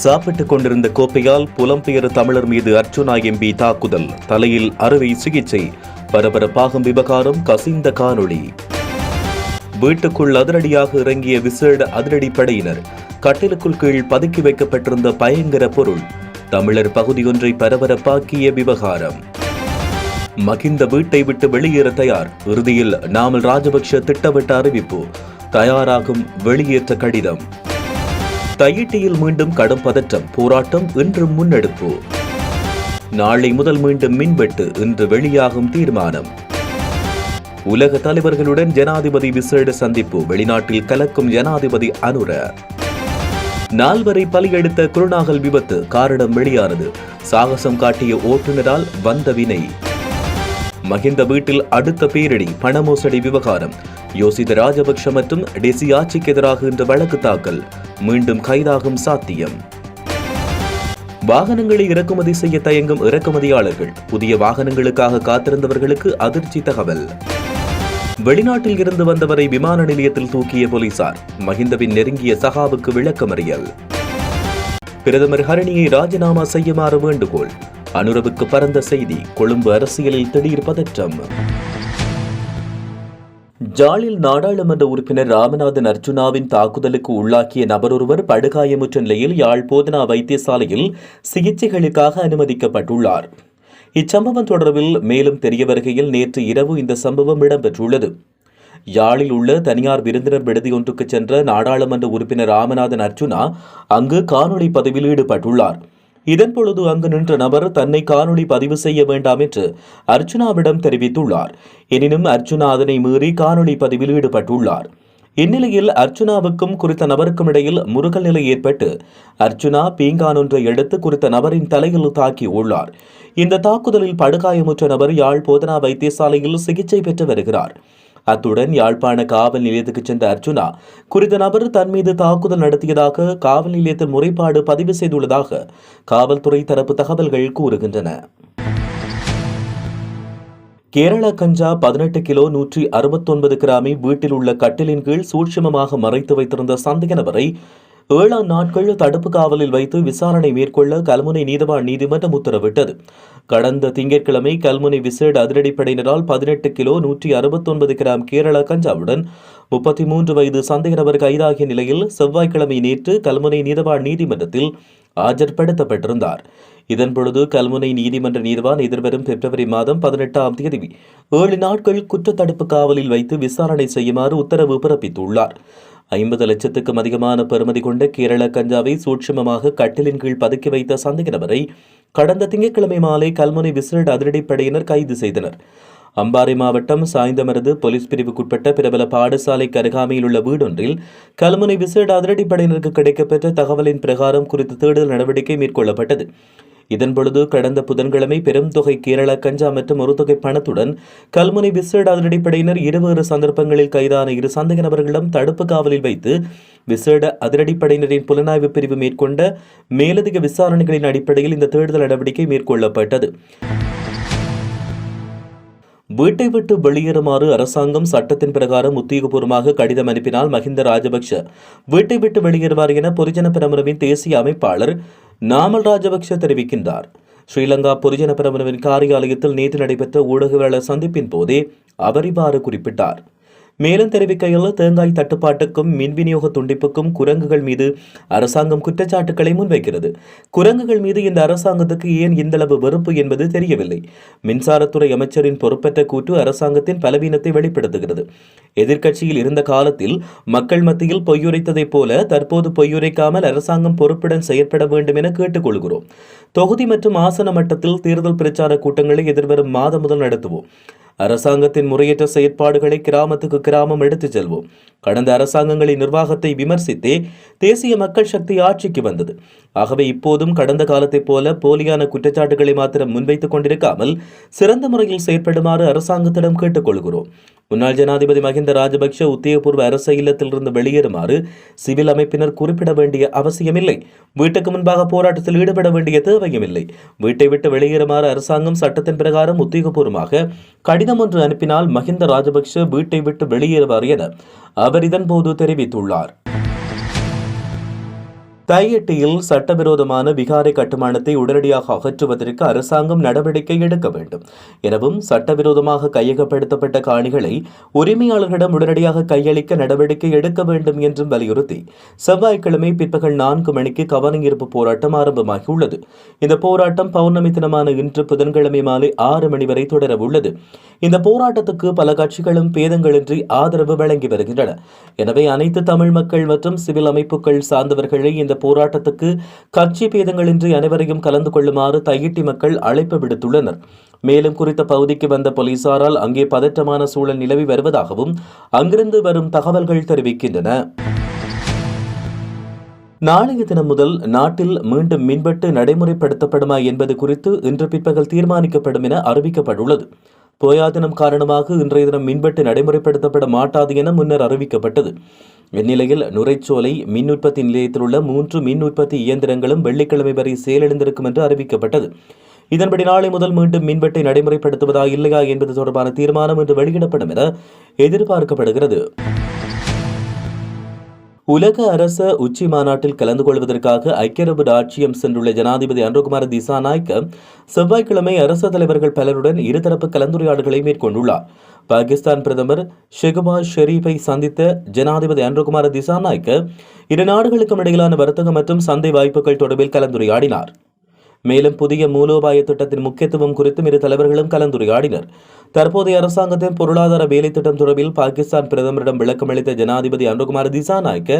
சாப்பிட்டுக் கொண்டிருந்த கோப்பையால் புலம்பெயர் தமிழர் மீது அர்ச்சுனா எம்பி தாக்குதல். தலையில் அறுவை சிகிச்சை. பரபரப்பாகும் விவகாரம் கசிந்த காணொளி. வீட்டுக்குள் அதிரடியாக இறங்கிய விசேட அதிரடிப்படையினர் கட்டிலுக்குள் கீழ் பதுக்கி வைக்கப்பட்டிருந்த பயங்கர பொருள். தமிழர் பகுதியொன்றை பரபரப்பாக்கிய விவகாரம். மகிந்த வீட்டை விட்டு வெளியேற தயார். இறுதியில் நாமல் ராஜபக்ஷ திட்டமிட்ட அறிவிப்பு. தயாராகும் வெளியேற்ற கடிதம். தையிட்டியில் மீண்டும் கடும் பதற்றம் போராட்டம் இன்று முன்னெடுப்பு. நாளை முதல் மீண்டும் மின்வெட்டு இன்று வெளியாகும் தீர்மானம். உலக தலைவர்களுடன் ஜனாதிபதி விசேட சந்திப்பு வெளிநாட்டில் கலக்கும் ஜனாதிபதி அனுர. நால்வரை பலியெடுத்த குருநாகல் விபத்து காரணம் வெளியானது. சாகசம் காட்டிய ஓட்டுநரால் வந்த வினை. மகிந்த வீட்டில் அடுத்த பேரிடி பண மோசடி விவகாரம். யோசித ராஜபக்ஷ மற்றும் டெசி ஆட்சிக்கு எதிராக இன்று வழக்கு தாக்கல். மீண்டும் கைதாகும் சாத்தியம். வாகனங்களை இறக்குமதி செய்ய தயங்கும் இறக்குமதியாளர்கள். புதிய வாகனங்களுக்காக காத்திருந்தவர்களுக்கு அதிர்ச்சி தகவல். வெளிநாட்டில் இருந்து வந்தவரை விமான நிலையத்தில் தூக்கிய போலீசார். மஹிந்தவின் நெருங்கிய சகாவுக்கு விளக்கமறியல். பிரதமர் ஹரணியை ராஜினாமா செய்யுமாறு வேண்டுகோள். அனுரவுக்கு பரந்த செய்தி கொழும்பு அரசியலில் திடீர் பதற்றம். ஜாலில் நாடாளுமன்ற உறுப்பினர் ராமநாதன் அர்ஜுனாவின் தாக்குதலுக்கு உள்ளாக்கிய நபரொருவர் படுகாயமுற்ற நிலையில் யாழ் போதனா வைத்தியசாலையில் சிகிச்சைகளுக்காக அனுமதிக்கப்பட்டுள்ளார். இச்சம்பவம் தொடர்பில் மேலும் தெரிய வருகையில் நேற்று இரவு இந்த சம்பவம் இடம்பெற்றுள்ளது. யாழில் உள்ள தனியார் விருந்தினர் விடுதி ஒன்றுக்கு சென்ற நாடாளுமன்ற உறுப்பினர் ராமநாதன் அர்ஜுனா அங்கு காணொலி பதிவில் ஈடுபட்டுள்ளார். இதன் பொழுது அங்கு நின்ற நபர் தன்னை காணொளி பதிவு செய்ய வேண்டாம் என்று அர்ஜுனாவிடம் தெரிவித்துள்ளார். எனினும் அர்ஜுனா அதனை மீறி காணொளி பதிவில் ஈடுபட்டுள்ளார். இந்நிலையில் அர்ச்சுனாவுக்கும் குறித்த நபருக்கும் இடையில் முருகல் நிலை ஏற்பட்டு அர்ஜுனா பீங்கான் ஒன்றை எடுத்து குறித்த நபரின் தலையில் தாக்கி உள்ளார். இந்த தாக்குதலில் படுகாயமுற்ற நபர் யாழ் போதனா வைத்தியசாலையில் சிகிச்சை பெற்று வருகிறார். அத்துடன் யாழ்ப்பாண காவல் நிலையத்துக்கு சென்ற அர்ஜுனா குறித்த நபர் தன் மீது தாக்குதல் நடத்தியதாக காவல் நிலையத்தில் முறைப்பாடு பதிவு செய்துள்ளதாக காவல்துறை தரப்பு தகவல்கள் கூறுகின்றன. கேரள கஞ்சா பதினெட்டு கிலோ நூற்றி அறுபத்தொன்பது கிராமை வீட்டில் உள்ள கட்டிலின் கீழ் சூட்சமமாக மறைத்து வைத்திருந்த சந்தேக நபரை ஏழாம் நாட்கள் தடுப்பு காவலில் வைத்து விசாரணை மேற்கொள்ள கல்முனை நீதவான் நீதிமன்றம் உத்தரவிட்டது. கடந்த திங்கட்கிழமை கல்முனை விசேட அதிரடிப்படையினரால் பதினெட்டு கிலோ நூற்றி அறுபத்தொன்பது கிராம் கேரள கஞ்சாவுடன் முப்பத்தி மூன்று வயது சந்தேக நபர் கைதாகிய நிலையில் செவ்வாய்க்கிழமை நேற்று கல்முனை நீதவான் நீதிமன்றத்தில் ஆஜர்படுத்தப்பட்டிருந்தார். இதன் பொழுது கல்முனை நீதிமன்ற நீதிவான் எதிர்வரும் பிப்ரவரி மாதம் பதினெட்டாம் தேதி ஏழு நாட்கள் குற்றத்தடுப்பு காவலில் வைத்து விசாரணை செய்யுமாறு உத்தரவு பிறப்பித்துள்ளார். ஐம்பது லட்சத்துக்கும் அதிகமான பெறுமதி கொண்ட கேரள கஞ்சாவை சூட்சுமமாக கட்டிலின் கீழ் பதுக்கி வைத்த சந்தேக நபரை கடந்த திங்கட்கிழமை மாலை கல்முனை விசேட அதிரடிப்படையினர் கைது செய்தனர். அம்பாறை மாவட்டம் சாய்ந்தமரது போலீஸ் பிரிவுக்குட்பட்ட பிரபல பாடசாலைக்கு அருகாமையில் உள்ள வீடொன்றில் கல்முனை விசேட அதிரடிப்படையினருக்கு கிடைக்கப்பெற்ற தகவலின் பிரகாரம் குறித்த தேடுதல் நடவடிக்கை மேற்கொள்ளப்பட்டது. இதன் பொழுது கடந்த புதன்கிழமை பெரும் தொகை கேரள கஞ்சா மற்றும் ஒரு தொகை பணத்துடன் கல்முனை விசேட அதிரடிப்படையினர் இருவேறு சந்தர்ப்பங்களில் கைதான இரு சந்தேக நபர்களிடம் தடுப்பு காவலில் வைத்து விசேட அதிரடிப்படையினரின் புலனாய்வு பிரிவு மேற்கொண்ட மேலதிக விசாரணைகளின் அடிப்படையில் இந்த தேடுதல் நடவடிக்கை மேற்கொள்ளப்பட்டது. வீட்டை விட்டு வெளியேறுமாறு அரசாங்கம் சட்டத்தின் பிரகாரம் உத்தியோகபூர்வமாக கடிதம் அனுப்பினால் மஹிந்த ராஜபக்ஷ வீட்டை விட்டு வெளியேறுவார் என பொதுஜன பிரமுறவின் தேசிய அமைப்பாளர் நாமல் ராஜபக்ஷ தெரிவிக்கின்றார். ஸ்ரீலங்கா பொதுஜன பிரமுறவின் காரியாலயத்தில் நேற்று நடைபெற்ற ஊடகவியலாளர் சந்திப்பின் போதே அவர் இவ்வாறு குறிப்பிட்டார். மேலும் தெரிவிக்கையில் தேங்காய் தட்டுப்பாட்டுக்கும் மின் விநியோக துண்டிப்புக்கும் குரங்குகள் மீது அரசாங்கம் குற்றச்சாட்டுக்களை முன்வைக்கிறது. குரங்குகள் மீது இந்த அரசாங்கத்துக்கு ஏன் இந்தளவு வெறுப்பு என்பது தெரியவில்லை. மின்சாரத்துறை அமைச்சரின் பொறுப்பற்ற கூற்று அரசாங்கத்தின் பலவீனத்தை வெளிப்படுத்துகிறது. எதிர்க்கட்சியில் இருந்த காலத்தில் மக்கள் மத்தியில் பொய்யுரைத்ததைப் போல தற்போது பொய்யுரைக்காமல் அரசாங்கம் பொறுப்புடன் செயற்பட வேண்டும் என கேட்டுக்கொள்கிறோம். தொகுதி மற்றும் ஆசன மட்டத்தில் தேர்தல் பிரச்சார கூட்டங்களை எதிர்வரும் மாதம் முதல் நடத்துவோம். அரசாங்கத்தின் முறையற்ற செயற்பாடுகளை கிராமத்துக்கு கிராமம் எடுத்துச் செல்வோம். கடந்த அரசாங்கங்களின் நிர்வாகத்தை விமர்சித்தே தேசிய மக்கள் சக்தி ஆட்சிக்கு வந்தது. ஆகவே இப்போதும் கடந்த காலத்தைப் போல போலியான குற்றச்சாட்டுகளை மாத்திரம் முன்வைத்துக் கொண்டிருக்காமல் சிறந்த முறையில் செயற்படுமாறு அரசாங்கத்திடம் கேட்டுக்கொள்கிறோம் முன்னாள் ஜனாதிபதி மஹிந்த ராஜபக்ஷ உத்தியோகபூர்வ அரச இல்லத்திலிருந்து வெளியேறுமாறு சிவில் அமைப்பினர் குறிப்பிட வேண்டிய அவசியமில்லை. வீட்டுக்கு முன்பாக போராட்டத்தில் ஈடுபட வேண்டிய தேவையும் இல்லை வீட்டை விட்டு வெளியேறுமாறு அரசாங்கம் சட்டத்தின் பிரகாரம் உத்தியோகபூர்வமாக கடிதம் ஒன்று அனுப்பினால் மஹிந்த ராஜபக்ஷ வீட்டை விட்டு வெளியேறுவார் என அவர் இதன்போது தெரிவித்துள்ளார். தையெட்டியில் சட்டவிரோதமான விகாரை கட்டுமானத்தை உடனடியாக அகற்றுவதற்கு அரசாங்கம் நடவடிக்கை எடுக்க வேண்டும். எனவும் சட்டவிரோதமாக கையகப்படுத்தப்பட்ட காணிகளை உரிமையாளர்களிடம் உடனடியாக கையளிக்க நடவடிக்கை எடுக்க வேண்டும் என்றும் வலியுறுத்தி செவ்வாய்க்கிழமை பிற்பகல் நான்கு மணிக்கு கவனஈர்ப்பு போராட்டம் ஆரம்பமாகியுள்ளது. இந்த போராட்டம் பௌர்ணமி தினமான இன்று புதன்கிழமை மாலை ஆறு மணி வரை தொடரவுள்ளது இந்த போராட்டத்துக்கு பல கட்சிகளும் பேதங்களின்றி ஆதரவு வழங்கி வருகின்றன. எனவே அனைத்து தமிழ் மக்கள் மற்றும் சிவில் அமைப்புகள் சார்ந்தவர்களை இந்த போராட்டத்துக்கு கட்சி பேதங்களின்றி அனைவரையும் கலந்து கொள்ளுமாறு தையிட்டி மக்கள் அழைப்பு விடுத்துள்ளனர். மேலும் குறித்த பகுதிக்கு வந்த போலீசாரால் அங்கே பதற்றமான சூழல் நிலவி வருவதாகவும் அங்கிருந்து வரும் தகவல்கள் தெரிவிக்கின்றன. நாளைய தினம் முதல் நாட்டில் மீண்டும் மின்வெட்டு நடைமுறைப்படுத்தப்படுமா என்பது குறித்து இன்று பிற்பகல் தீர்மானிக்கப்படும் என அறிவிக்கப்பட்டுள்ளது. போயாதினம் காரணமாக இன்றைய தினம் மின்வெட்டு நடைமுறைப்படுத்தப்பட மாட்டாது என முன்னர் அறிவிக்கப்பட்டது. இந்நிலையில் நுரைச்சோலை மின் உற்பத்தி நிலையத்தில் உள்ள மூன்று மின் உற்பத்தி இயந்திரங்களும் வெள்ளிக்கிழமை வரை செயலிழந்திருக்கும் என்று அறிவிக்கப்பட்டது. இதன்படி நாளை முதல் மீண்டும் மின்வெட்டை நடைமுறைப்படுத்துவதா இல்லையா என்பது தொடர்பான தீர்மானம் இன்று வெளியிடப்படும் என எதிர்பார்க்கப்படுகிறது. உலக அரச உச்சி மாநாட்டில் கலந்து கொள்வதற்காக ஐக்கிய அரபு ராஜ்யம் சென்றுள்ள ஜனாதிபதி அன்ருகுமார் திசாநாய்க்கு செவ்வாய்க்கிழமை அரச தலைவர்கள் பலருடன் இருதரப்பு கலந்துரையாடல்களை மேற்கொண்டுள்ளார். பாகிஸ்தான் பிரதமர் ஷெகபாஸ் ஷெரீஃபை சந்தித்த ஜனாதிபதி அன்ருகுமார் திசாநாய்க்க இரு நாடுகளுக்கும் இடையிலான வர்த்தகம் மற்றும் சந்தை வாய்ப்புகள் தொடர்பில் கலந்துரையாடினார். மேலும் புதிய மூலோபாய திட்டத்தின் முக்கியத்துவம் குறித்தும் இரு தலைவர்களும் கலந்துரையாடினர். தற்போதைய அரசாங்கத்தின் பொருளாதார வேலை திட்டம் தொடர்பில் பாகிஸ்தான் பிரதமரிடம் விளக்கமளித்த ஜனாதிபதி அனுகுமார் திசாநாயக்க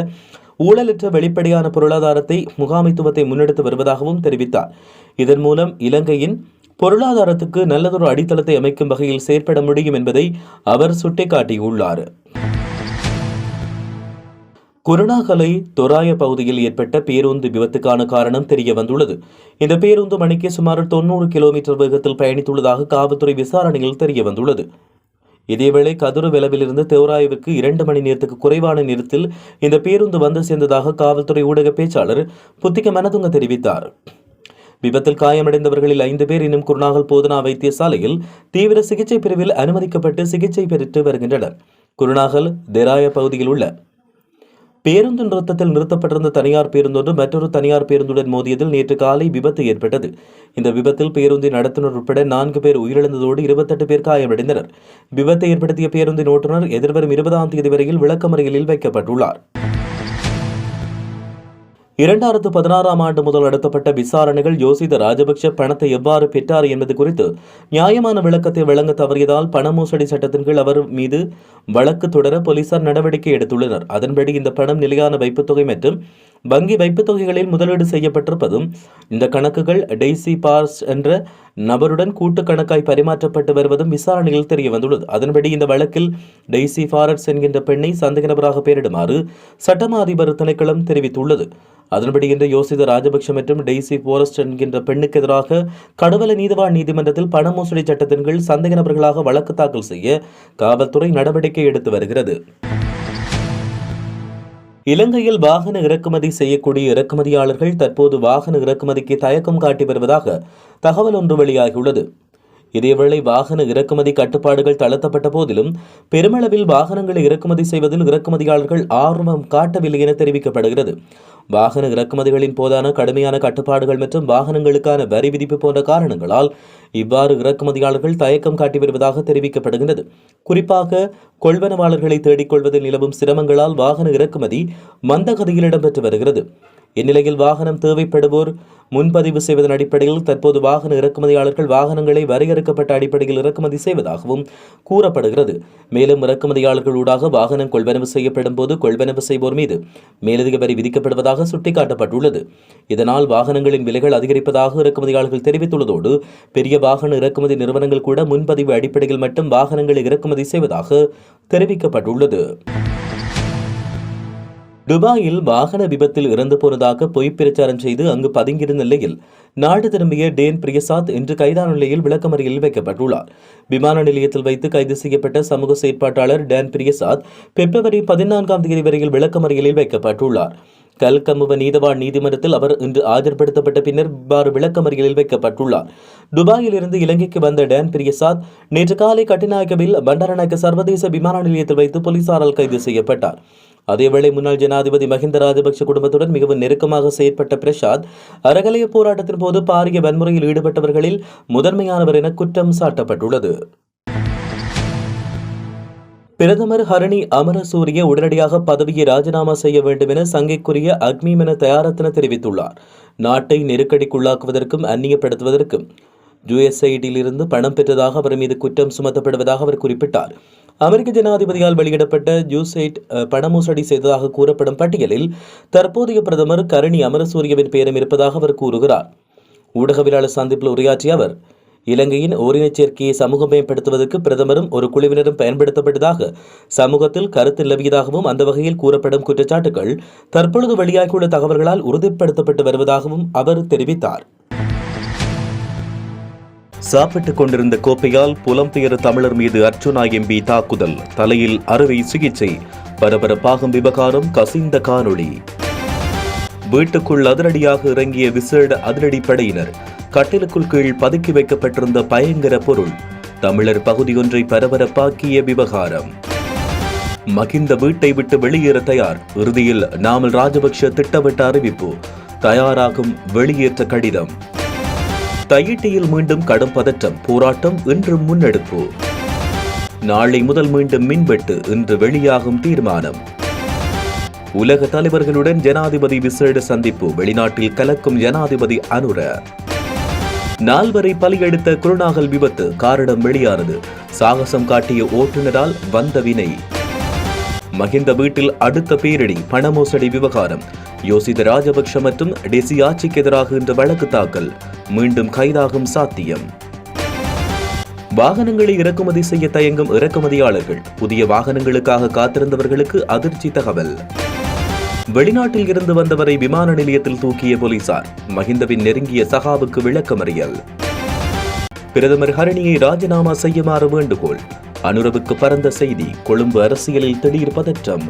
ஊழலற்ற வெளிப்படையான பொருளாதாரத்தை முகாமைத்துவத்தை முன்னெடுத்து வருவதாகவும் தெரிவித்தார். இதன் மூலம் இலங்கையின் பொருளாதாரத்துக்கு நல்லதொரு அடித்தளத்தை அமைக்கும் வகையில் செயற்பட முடியும் என்பதை அவர் சுட்டிக்காட்டியுள்ளார். குருணாகலை தொராய பகுதியில் ஏற்பட்ட பேருந்து விபத்துக்கான காரணம் தெரிய வந்துள்ளது. இந்த பேருந்து மணிக்கு சுமார் தொண்ணூறு கிலோமீட்டர் வேகத்தில் பயணித்துள்ளதாக காவல்துறை விசாரணையில் தெரிய வந்துள்ளது. இதேவேளை கதுரு விளவிலிருந்து தேவராயவிற்கு இரண்டு மணி நேரத்துக்கு குறைவான நேரத்தில் இந்த பேருந்து வந்து சேர்ந்ததாக காவல்துறை ஊடக பேச்சாளர் புத்திக மனதுங்க தெரிவித்தார். விபத்தில் காயமடைந்தவர்களில் ஐந்து பேர் இன்னும் குருநாகல் போதனா வைத்தியசாலையில் தீவிர சிகிச்சை பிரிவில் அனுமதிக்கப்பட்டு சிகிச்சை பெற்று வருகின்றனர். குருநாகல் தெராய பகுதியில் உள்ள பேருந்து நிறுத்தத்தில் நிறுத்தப்பட்டிருந்த தனியார் பேருந்தொன்று மற்றொரு தனியார் பேருந்துடன் மோதியதில் நேற்று காலை விபத்து ஏற்பட்டது. இந்த விபத்தில் பேருந்தின் நடத்துனர் உட்பட நான்கு பேர் உயிரிழந்ததோடு இருபத்தெட்டு பேர் காயமடைந்தனர். விபத்தை ஏற்படுத்திய பேருந்தின் ஓட்டுநர் எதிர்வரும் இருபதாம் தேதி வரையில் விளக்கமறியலில் வைக்கப்பட்டுள்ளார். இரண்டாயிரத்து பதினாறாம் ஆண்டு முதல் நடத்தப்பட்ட விசாரணைகள் யோசித ராஜபக்ஷ பணத்தை எவ்வாறு பெற்றார் என்பது குறித்து நியாயமான விளக்கத்தை வழங்க தவறியதால் பண மோசடி சட்டத்தின் கீழ் அவர் மீது வழக்கு தொடர போலீசார் நடவடிக்கை எடுத்துள்ளனர். அதன்படி இந்த பணம் நிலையான வைப்புத் தொகை மற்றும் வங்கி வைப்புத் தொகைகளில் முதலீடு செய்யப்பட்டிருப்பதும் இந்த கணக்குகள் டெய்சி பார்ஸ் என்ற நபருடன் கூட்டு கணக்காய் பரிமாற்றப்பட்டு வருவதும் விசாரணையில் தெரிய வந்துள்ளது அதன்படி இந்த வழக்கில் டெய்சி ஃபாரட்ஸ் என்கின்ற பெண்ணை சந்தேக நபராக பெயரிடுமாறு சட்டமா அதிபர் திணைக்களம் தெரிவித்துள்ளது. அதன்படி இன்று யோசித ராஜபக்ஷ மற்றும் டெய்சி போரஸ்ட் என்கின்ற பெண்ணுக்கு எதிராக கடவுளை நீதிவான் நீதிமன்றத்தில் பண மோசடி சட்டத்தின் கீழ் சந்தேக நபர்களாக வழக்கு தாக்கல் செய்ய காவல்துறை நடவடிக்கை எடுத்து வருகிறது. இலங்கையில் வாகன இறக்குமதி செய்யக்கூடிய இறக்குமதியாளர்கள் தற்போது வாகன இறக்குமதிக்கு தயக்கம் காட்டி வருவதாக தகவல் ஒன்று வெளியாகியுள்ளது. இதேவேளை வாகன இறக்குமதி கட்டுப்பாடுகள் தளர்த்தப்பட்ட போதிலும் பெருமளவில் வாகனங்களை இறக்குமதி செய்வதில் இறக்குமதியாளர்கள் ஆர்வம் காட்டவில்லை என தெரிவிக்கப்படுகிறது. வாகன இறக்குமதிகளின் போதான கடுமையான கட்டுப்பாடுகள் மற்றும் வாகனங்களுக்கான வரி விதிப்பு போன்ற காரணங்களால் இவ்வாறு இறக்குமதியாளர்கள் தயக்கம் காட்டி வருவதாக தெரிவிக்கப்படுகிறது குறிப்பாக கொள்வனவாளர்களை தேடிக்கொள்வதில் நிலவும் சிரமங்களால் வாகன இறக்குமதி மந்தகதியில் இடம்பெற்று வருகிறது. இந்நிலையில் வாகனம் தேவைப்படுவோர் முன்பதிவு செய்வதன் அடிப்படையில் தற்போது வாகன இறக்குமதியாளர்கள் வாகனங்களை வரையறுக்கப்பட்ட அடிப்படையில் இறக்குமதி செய்வதாகவும் கூறப்படுகிறது. மேலும் இறக்குமதியாளர்களூடாக வாகனம் கொள்வனவு செய்யப்படும் போது கொள்வனவு செய்வோர் மீது மேலதிக வரி விதிக்கப்படுவதாக சுட்டிக்காட்டப்பட்டுள்ளது. இதனால் வாகனங்களின் விலைகள் அதிகரிப்பதாக இறக்குமதியாளர்கள் தெரிவித்துள்ளதோடு பெரிய வாகன இறக்குமதி நிறுவனங்கள் கூட முன்பதிவு அடிப்படையில் மட்டும் வாகனங்களை இறக்குமதி செய்வதாக தெரிவிக்கப்பட்டுள்ளது. துபாயில் வாகன விபத்தில் இறந்து போனதாக பொய் பிரச்சாரம் செய்து அங்கு பதுங்கியிருந்த நிலையில் நாடு திரும்பிய டேன் பிரியசாத் இன்று கைதான நிலையில் விளக்கமறியலில் வைக்கப்பட்டுள்ளார். விமான நிலையத்தில் வைத்து கைது செய்யப்பட்ட சமூக செயற்பாட்டாளர் டேன் பிரியசாத் பிப்ரவரி பதினான்காம் தேதி வரையில் விளக்கமறியலில் வைக்கப்பட்டுள்ளார். கல்கமுவ நீதவான் நீதிமன்றத்தில் அவர் இன்று ஆஜர்படுத்தப்பட்ட பின்னர் இவ்வாறு விளக்கமறியலில் வைக்கப்பட்டுள்ளார். துபாயில் இருந்து இலங்கைக்கு வந்த டேன் பிரியசாத் நேற்று காலை கட்டிநாயக்கவில் பண்டாரநாயக்க சர்வதேச விமான நிலையத்தில் வைத்து போலீசாரால் கைது செய்யப்பட்டார். அதேவேளை முன்னாள் ஜனாதிபதி மஹிந்த ராஜபக்ஷ குடும்பத்துடன் மிகவும் நெருக்கமாக செயற்பட்ட பிரசாத் அறகலைய போராட்டத்தின் போது பாரிய வன்முறையில் ஈடுபட்டவர்களில் முதன்மையானவர் என குற்றம் சாட்டப்பட்டுள்ளது. பிரதமர் ஹரணி அமரசூரிய உடனடியாக பதவியை ராஜினாமா செய்ய வேண்டும் என சங்கைக்குரிய அக்மிமென தயாரத்தின தெரிவித்துள்ளார். நாட்டை நெருக்கடிக்குள்ளாக்குவதற்கும் அந்நியப்படுத்துவதற்கும் யுஎஸ்ஐடியிலிருந்து பணம் பெற்றதாக அவர் மீது குற்றம் சுமத்தப்படுவதாக அவர் குறிப்பிட்டார். அமெரிக்க ஜனாதிபதியால் வெளியிடப்பட்ட ஜூசைட் பண மோசடி செய்ததாக கூறப்படும் பட்டியலில் தற்போதைய பிரதமர் கரணி அமரசூரியவின் பெயரும் இருப்பதாக அவர் கூறுகிறார். ஊடகவியலாளர் சந்திப்பில் உரையாற்றிய அவர் இலங்கையின் ஓரினச் சேர்க்கையை சமூகமயப்படுத்துவதற்கு பிரதமரும் ஒரு குழுவினரும் பயன்படுத்தப்பட்டதாக சமூகத்தில் கருத்து நிலவியதாகவும் அந்த வகையில் கூறப்படும் குற்றச்சாட்டுகள் தற்பொழுது வெளியாகியுள்ள தகவல்களால் உறுதிப்படுத்தப்பட்டு வருவதாகவும் அவர் தெரிவித்தார். சாப்பிட்டுக் கொண்டிருந்த கோப்பையால் புலம்பெயர் தமிழர் மீது அர்ச்சுனா எம்பி தாக்குதல். தலையில் அறுவை சிகிச்சை. பரபரப்பாகும் விவகாரம் கசிந்த காணொளி. வீட்டுக்குள் அதிரடியாக இறங்கிய விசேட அதிரடிப்படையினர் கட்டிலுக்குள் கீழ் பதுக்கி வைக்கப்பட்டிருந்த பயங்கர பொருள். தமிழர் பகுதியொன்றை பரபரப்பாக்கிய விவகாரம். மகிந்த வீட்டை விட்டு வெளியேற தயார். இறுதியில் நாமல் ராஜபக்ஷ திட்டவட்ட அறிவிப்பு. தயாராகும் வெளியேற்ற கடிதம். தையிட்டியில் மீண்டும் கடும் பதற்றம் போராட்டம் இன்று முன்னெடுப்பு. நாளை முதல் மீண்டும் மின்வெட்டு இன்று வெளியாகும் தீர்மானம். உலக தலைவர்களுடன் ஜனாதிபதி விசேட சந்திப்பு வெளிநாட்டில் கலக்கும் ஜனாதிபதி அனுர நால்வரை பலியெடுத்த குருநாகல் விபத்து காரணம் வெளியானது. சாகசம் காட்டிய ஓட்டுநரால் வந்த வினை. மகிந்த வீட்டில் அடுத்த பேரிடி பண மோசடி விவகாரம். யோசித ராஜபக்ஷ மற்றும் டெசி ஆட்சிக்கு எதிராக இன்று வழக்கு தாக்கல். மீண்டும் கைதாகும் சாத்தியம். வாகனங்களை இறக்குமதி செய்ய தயங்கும் இறக்குமதியாளர்கள். புதிய வாகனங்களுக்காக காத்திருந்தவர்களுக்கு அதிர்ச்சி தகவல். வெளிநாட்டில் இருந்து வந்தவரை விமான நிலையத்தில் தூக்கிய போலீசார். மஹிந்தவின் நெருங்கிய சகாவுக்கு விளக்கமறியல். பிரதமர் ஹரணியை ராஜினாமா செய்யுமாறு வேண்டுகோள். அனுரவுக்கு பரந்த செய்தி கொழும்பு அரசியலில் திடீர் பதற்றம்.